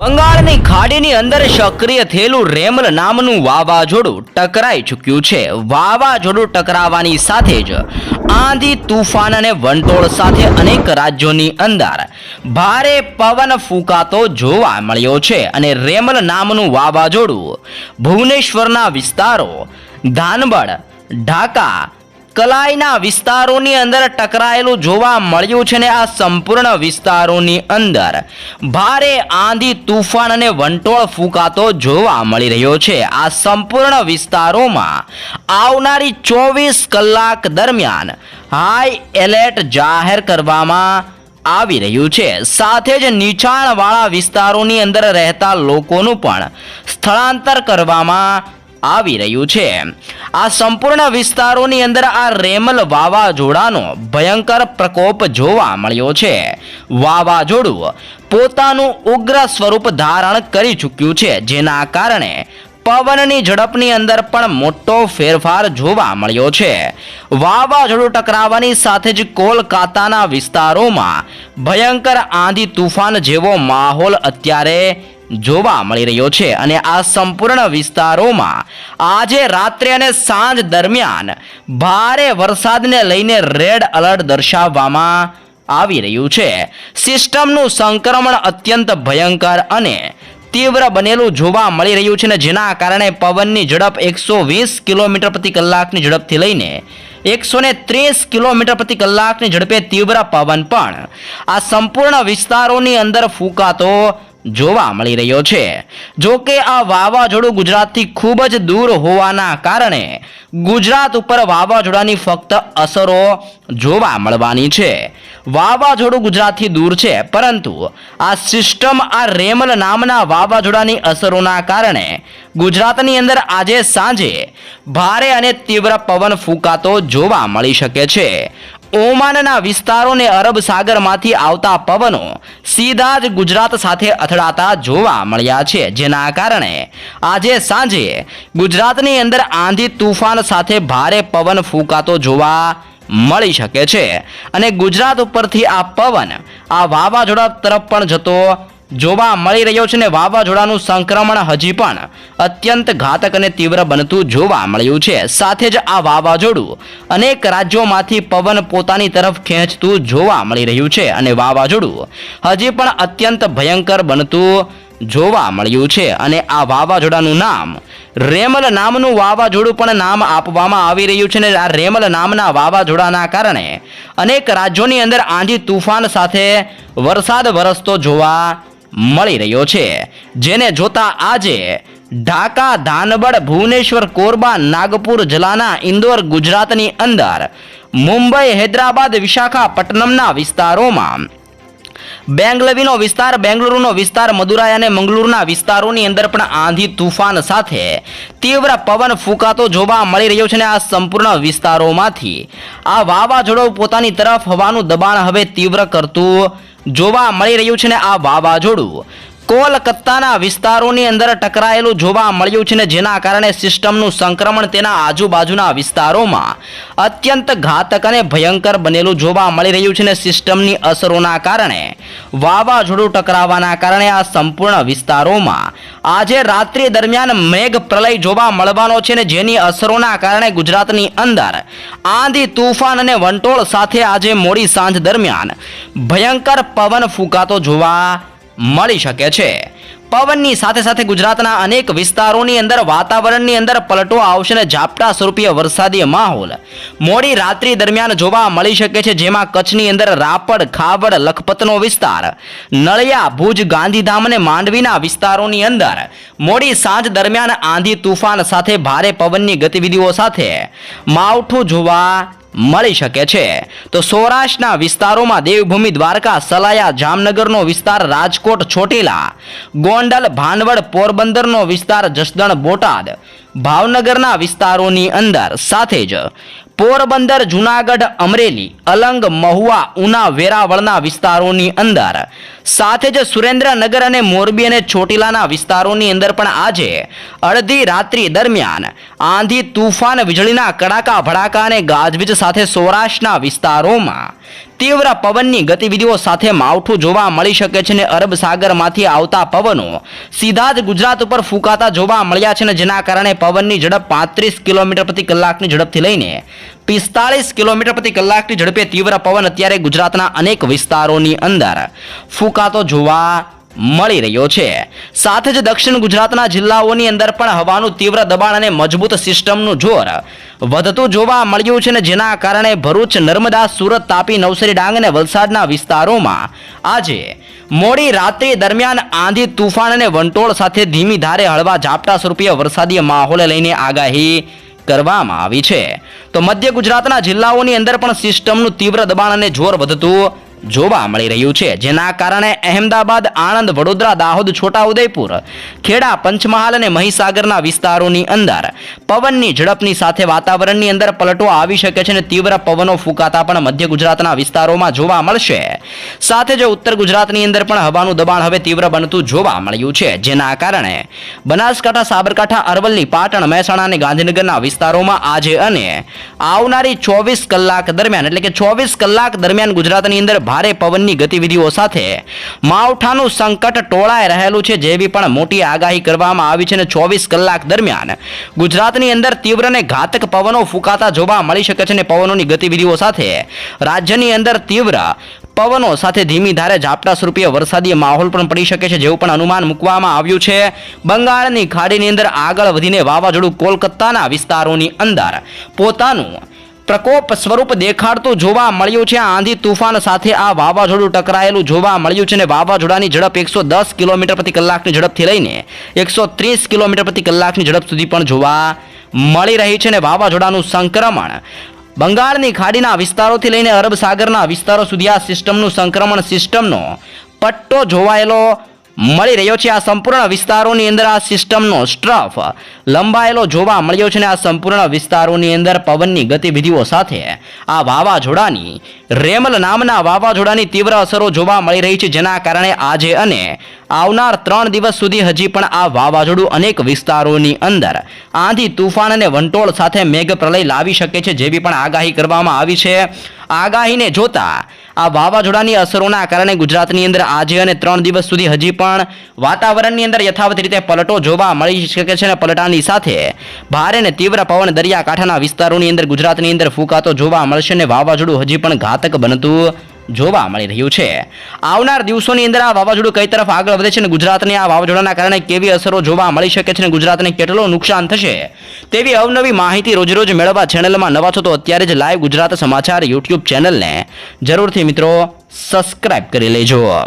બંગાળની ખાડીની અંદર સક્રિય થયેલું રેમલ નામનું વાવાઝોડું ટકરાઈ ચૂક્યું છે. વાવાઝોડું ટકરાવાની સાથે જ આંધી તુફાન અને વંટોળ સાથે અનેક રાજ્યોની અંદર ભારે પવન ફૂંકાતો જોવા મળ્યો છે અને રેમલ નામનું વાવાઝોડું ભુવનેશ્વરના વિસ્તારો ધાનબડ ઢાકા કલાઈના વિસ્તારોની અંદર ટકરાયેલું જોવા મળ્યું છે ને આ સંપૂર્ણ વિસ્તારોની અંદર. ભારે આંધી, તુફાન અને વંટોળ ફૂંકાતો જોવા મળી રહ્યો છે. આ સંપૂર્ણ વિસ્તારોમાં આવનારી ચોવીસ કલાક દરમિયાન હાઈ એલર્ટ જાહેર કરવામાં આવી રહ્યું છે. સાથે જ નીચાણવાળા વિસ્તારોની અંદર રહેતા લોકોનું પણ સ્થળાંતર કરવામાં આવી રહ્યું છે. આ સંપૂર્ણ વિસ્તારોની અંદર આ રેમલ વાવાઝોડાનો ભયંકર પ્રકોપ જોવા મળ્યો છે. વાવાઝોડું પોતાનું ઉગ્ર સ્વરૂપ ધારણ કરી ચૂક્યું છે, જેના કારણે પવનની ઝડપની અંદર પણ મોટો ફેરફાર જોવા મળ્યો છે. વાવાઝોડું ટકરાવાની સાથે જ કોલકાતાના વિસ્તારોમાં ભયંકર આંધી તુફાન જેવો માહોલ અત્યારે જોવા મળી રહ્યો છે અને આ સંપૂર્ણ વિસ્તારોમાં આજે રાત્રે અને સાંજ દરમિયાન ભારે વરસાદને લઈને રેડ એલર્ટ દર્શાવવામાં આવી રહ્યું છે. સિસ્ટમનું સંક્રમણ અત્યંત ભયંકર અને તીવ્ર બનેલું જોવા મળી રહ્યું છે ને જેના કારણે પવનની ઝડપ એકસો વીસ કિલોમીટર પ્રતિ કલાકની ઝડપથી લઈને એકસો ને ત્રીસ કિલોમીટર પ્રતિ કલાકની ઝડપે તીવ્ર પવન પણ આ સંપૂર્ણ વિસ્તારોની અંદર ફૂંકાતો જોવા મળી રહ્યો છે. જો કે આ વાવાઝોડું ગુજરાતથી ખૂબ જ દૂર હોવાના કારણે ગુજરાત ઉપર વાવાઝોડાની ફક્ત અસરો જોવા મળવાની છે. વાવાઝોડું ગુજરાતથી દૂર છે, પરંતુ આ સિસ્ટમ આ રેમલ નામના વાવાઝોડાની અસરોના કારણે ગુજરાતની અંદર આજે સાંજે ભારે અને તીવ્ર પવન ફૂંકાતો જોવા મળી શકે છે. ઓમાનના વિસ્તારોને અરબ સાગરમાંથી આવતા પવનો સીધા જ ગુજરાત સાથે અથડાતા જોવા મળ્યા છે. જેના કારણે આજે સાંજે ગુજરાતની અંદર આંધી તુફાન સાથે ભારે પવન ફૂંકાતો જોવા મળી શકે છે. અને ગુજરાત ઉપરથી આ પવન આ વાવાઝોડા તરફ પણ જતો જોવા મળી રહ્યો છે ને વાવાઝોડાનું સંક્રમણ હજી પણ અત્યંત ઘાતક અને તીવ્ર બનતું જોવા મળ્યું છે. સાથે જ આ વાવાઝોડું અનેક રાજ્યોમાંથી પવન પોતાની તરફ ખેંચતું જોવા મળી રહ્યું છે અને વાવાઝોડું હજી પણ અત્યંત ભયંકર બનતું જોવા મળ્યું છે અને આ વાવાઝોડાનું નામ રેમલ નામનું વાવાઝોડું પણ નામ આપવામાં આવી રહ્યું છે ને આ રેમલ નામના વાવાઝોડાના કારણે અનેક રાજ્યોની અંદર આંધી તુફાન સાથે વરસાદ વરસતો જોવા મળી રહ્યો છે. જેને જોતા આજે ઢાકા, ધાનબડ, ભુવનેશ્વર, કોરબા, નાગપુર જલાના ઇન્દોર ગુજરાતની અંદર મુંબઈ, હૈદરાબાદ, વિશાખાપટ્ટનમના વિસ્તારોમાં બેંગલવીનો વિસ્તાર, બેંગલુરુનો વિસ્તાર, મદુરાઈ અને મંગલુરુના વિસ્તારોની અંદર પણ આંધી તુફાન સાથે તીવ્ર પવન ફૂંકાતો જોવા મળી રહ્યો છે અને આ સંપૂર્ણ વિસ્તારોમાંથી આ વાવાઝોડું પોતાની તરફ હવાનું દબાણ હવે તીવ્ર કરતું જોવા મળી રહ્યું છે ને આ વાવાઝોડું કોલકાતાના વિસ્તારોની અંદર ટકરાયેલું જોવા મળ્યું છે ને જેના કારણે સિસ્ટમનું સંક્રમણ તેના આજુબાજુના વિસ્તારોમાં અત્યંત ઘાતક અને ભયંકર બનેલું જોવા મળી રહ્યું છે ને સિસ્ટમની અસરોના કારણે વાવાઝોડું ટકરાવાના કારણે આ સંપૂર્ણ વિસ્તારોમાં આજે રાત્રિ દરમિયાન મેઘ પ્રલય જોવા મળવાનો છે ને જેની અસરોના કારણે ગુજરાતની અંદર આંધી, તુફાન અને વંટોળ સાથે આજે મોડી સાંજ દરમિયાન ભયંકર પવન ફૂંકાતો જોવા મળી શકે છે. પવનની સાથે સાથે ગુજરાતના અનેક વિસ્તારોની અંદર વાતાવરણની અંદર પલટો આવશે અને ઝાપટા સ્વરૂપીય વરસાદી માહોલ મોડી રાત્રિ દરમિયાન જોવા મળી શકે છે, જેમાં કચ્છની અંદર રાપડ ખાવડ, લખપતનો વિસ્તાર, નળિયા, ભુજ, ગાંધીધામ અને માંડવીના વિસ્તારોની અંદર મોડી સાંજ દરમિયાન આંધી તુફાન સાથે ભારે પવનની ગતિવિધિઓ સાથે માવઠું જોવા મળી શકે છે. તો સૌરાષ્ટ્રના વિસ્તારોમાં દેવભૂમિ દ્વારકા, સલાયા, જામનગરનો વિસ્તાર, રાજકોટ, ચોટીલા, ગોંડલ ભાનવડ પોરબંદરનો વિસ્તાર, જસદણ, બોટાદ, ભાવનગરના વિસ્તારોની અંદર. સાથે જ પોરબંદર, જુનાગઢ, અમરેલી, અલંગ, મહુવા, ઉના વેરાવળના વિસ્તારોની અંદર. સાથે જ સુરેન્દ્રનગર અને મોરબી અને ચોટીલાના વિસ્તારોની અંદર પણ આજે અડધી રાત્રિ દરમિયાન આંધી, તુફાન, વીજળીના કડાકા, ભડાકા અને ગાજવીજ સાથે સૌરાષ્ટ્રના વિસ્તારોમાં તીવ્ર પવનની ગતિવિધિઓ સાથે માવઠું જોવા મળી શકે છે અને અરબ સાગરમાંથી આવતા પવનો સીધા જ ગુજરાત ઉપર ફૂંકાતા જોવા મળ્યા છે અને જેના કારણે પવનની ઝડપ પાંત્રીસ કિલોમીટર પ્રતિ કલાકની ઝડપથી લઈને પિસ્તાળીસ કિલોમીટર પ્રતિ કલાકની ઝડપે તીવ્ર પવન અત્યારે ગુજરાતના અનેક વિસ્તારોની અંદર ફૂંકાતો જોવા મળી રહ્યો છે. સાથે જ દક્ષિણ ગુજરાતના જિલ્લાઓની અંદર પણ હવાનું તીવ્ર દબાણ અને મજબૂત સિસ્ટમનું જોર વધતું જોવા મળ્યું છે ને જેના કારણે ભરૂચ, નર્મદા, સુરત, તાપી, નવસારી, ડાંગ અને વલસાડના વિસ્તારોમાં આજે મોડી રાત્રિ દરમિયાન આંધી, તુફાન અને વંટોળ સાથે ધીમી ધારે હળવા ઝાપટા સ્વરૂપે વરસાદી માહોલ લઈને આગાહી કરવામાં આવી છે. તો મધ્ય ગુજરાતના જિલ્લાઓની અંદર પણ સિસ્ટમનું તીવ્ર દબાણ અને જોર વધતું જોવા મળી રહ્યું છે, જેના કારણે અહેમદાબાદ, આણંદ, વડોદરા, દાહોદ, છોટાઉદેપુર, ખેડા, પંચમહાલ અને મહીસાગરના વિસ્તારોની અંદર પવનની ઝડપની સાથે વાતાવરણની અંદર પલટો આવી શકે છે અને તીવ્ર પવનો ફૂંકાતા પણ મધ્ય ગુજરાતના વિસ્તારોમાં જોવા મળશે. સાથે જ ઉત્તર ગુજરાતની અંદર પણ હવાનું દબાણ હવે તીવ્ર બનતું જોવા મળ્યું છે, જેના કારણે બનાસકાંઠા, સાબરકાંઠા, અરવલ્લી, પાટણ, મહેસાણા અને ગાંધીનગરના વિસ્તારોમાં આજે અને આવનારી ચોવીસ કલાક દરમિયાન, એટલે કે ચોવીસ કલાક દરમિયાન ગુજરાતની અંદર ભારે પવનની ગતિવિધિઓ સાથે માવઠાનું સંકટ ટોળાઈ રહેલું છે જેવી પણ મોટી આગાહી કરવામાં આવી છે અને ચોવીસ કલાક દરમિયાન ગુજરાતની અંદર તીવ્ર અને ઘાતક પવનો ફૂંકાતા જોવા મળી શકે છે અને પવનોની ગતિવિધિઓ સાથે રાજ્યની અંદર તીવ્ર પવનો સાથે ધીમી ધારે ઝાપટા સ્વરૂપે વરસાદી માહોલ પણ પડી શકે છે જેવું પણ અનુમાન મૂકવામાં આવ્યું છે. બંગાળની ખાડીની અંદર આગળ વધીને વાવાઝોડું કોલકાતાના વિસ્તારોની અંદર પોતાનું પ્રકોપ સ્વરૂપ દેખાડતું જોવા મળ્યું છે. આંધી તુફાન સાથે આ વાવાઝોડું ટકરાયેલું જોવા મળ્યું છે અને વાવાઝોડાની ઝડપ એકસો દસ કિલોમીટર પ્રતિ કલાકની ઝડપથી લઈને એકસો ત્રીસ કિલોમીટર પ્રતિ કલાકની ઝડપ સુધી પણ જોવા મળી રહી છે અને વાવાઝોડાનું સંક્રમણ બંગાળની ખાડીના વિસ્તારોથી લઈને અરબ સાગરના વિસ્તારો સુધી આ સિસ્ટમનું સંક્રમણ સિસ્ટમનો પટ્ટો જોવાયેલો મળી રહ્યો છે. આ સંપૂર્ણ વિસ્તારોની અંદર આ સિસ્ટમનો સ્ટ્રફ લંબાયેલો જોવા મળ્યો છે અને આ સંપૂર્ણ વિસ્તારોની અંદર પવનની ગતિવિધિઓ સાથે આ વાવાઝોડાની, રેમલ નામના વાવાઝોડાની તીવ્ર અસરો જોવા મળી રહી છે. જેના કારણે આજે અને આવનાર ત્રણ દિવસ સુધી હજી પણ આ વાવાઝોડું અનેક વિસ્તારોની અંદર આંધી, તુફાન અને વંટોળ સાથે મેઘ પ્રલય લાવી શકે છે જેવી પણ આગાહી કરવામાં આવી છે. આગાહીને જોતા આ વાવાઝોડાની અસરોના કારણે ગુજરાતની અંદર આજે અને ત્રણ દિવસ સુધી હજી પણ વાતાવરણની અંદર યથાવત રીતે પલટો જોવા મળી શકે છે અને પલટાની સાથે ભારે અને તીવ્ર પવન દરિયાકાંઠાના વિસ્તારોની અંદર ગુજરાતની અંદર ફૂંકાતો જોવા મળશે અને વાવાઝોડું હજી પણ ઘાતક બનતું જોવા મળી રહ્યું છે. આવનાર દિવસોની અંદર આ વાવાઝોડું કઈ તરફ આગળ વધે છે અને ગુજરાતને આ વાવાઝોડાના કારણે કેવી અસરો જોવા મળી શકે છે અને ગુજરાતને કેટલું નુકસાન થશે? તેવી અવનવી માહિતી રોજરોજ મેળવવા ચેનલમાં નવા છો તો અત્યારે જ લાઈવ ગુજરાત સમાચાર યુટ્યુબ ચેનલને જરૂરથી મિત્રો સબસ્ક્રાઇબ કરી લેજો.